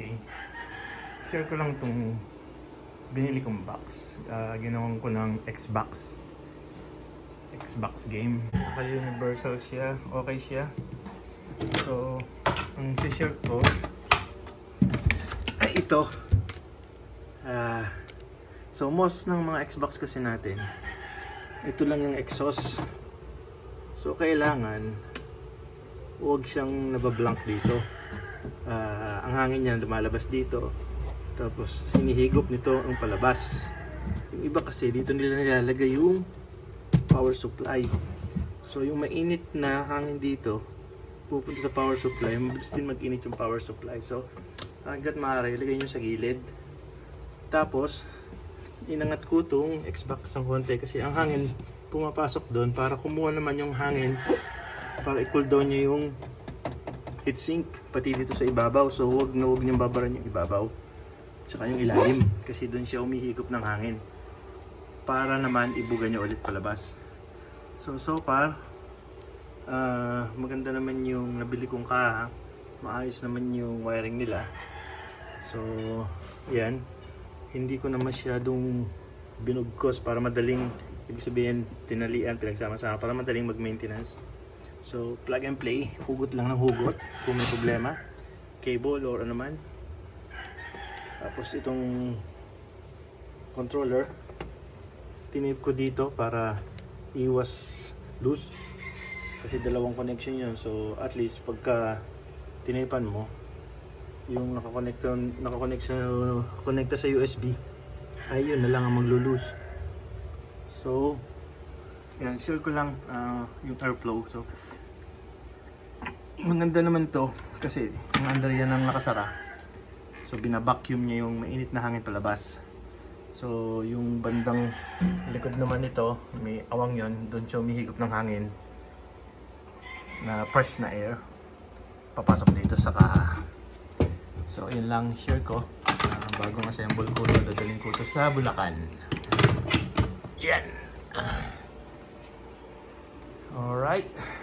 Okay. Share ko lang itong binili kong box. Uh, ginawan ko ng Xbox. Xbox game. Naka-universal siya. Okay siya. So, ang share ko ay ito. Ah, so most ng mga Xbox kasi natin, ito lang yung exhaust. So kailangan huwag siyang nabablank dito. Ah, ang hangin niya lumalabas dito. Tapos hinihigop nito ang palabas. Yung iba kasi dito nila nilalagay yung power supply. So yung mainit na hangin dito pupunta sa power supply, mabilis din mag-init yung power supply. So hanggat maaari, ilagay nyo sa gilid. Tapos, inangat ko itong Xbox ng konti kasi ang hangin pumapasok doon para kumuha naman yung hangin para i-cool down niya yung heatsink pati dito sa ibabaw. So, huwag na huwag niyong babaran yung ibabaw. Tsaka yung ilalim kasi doon siya umihigop ng hangin para naman ibuga niya ulit palabas. So, so far, ah, maganda naman yung nabili kong kaha. Maayos naman yung wiring nila. So, yan. Hindi ko na masyadong binugkos para madaling, ibig sabihin, tinalian, pinagsama-sama para madaling mag-maintenance. So, plug and play. Hugot lang ng hugot kung may problema. Cable or ano man. Tapos itong controller, tinip ko dito para iwas loose. Kasi dalawang connection yun. So, at least pagka tinipan mo, yung nakakonect nakakonect sa sa USB ay yun na lang ang maglulose so yan share ko lang ah, yung airflow. So maganda naman to kasi yung under yan ang nakasara. So binabacuum niya yung mainit na hangin palabas. So yung bandang likod naman nito may awang yon doon siya umihigop ng hangin na fresh na air. Papasok dito sa kaha. So, yun lang share ko. Ah, bagong assemble ko dadalhin ko to sa Bulacan. Yan. Alright.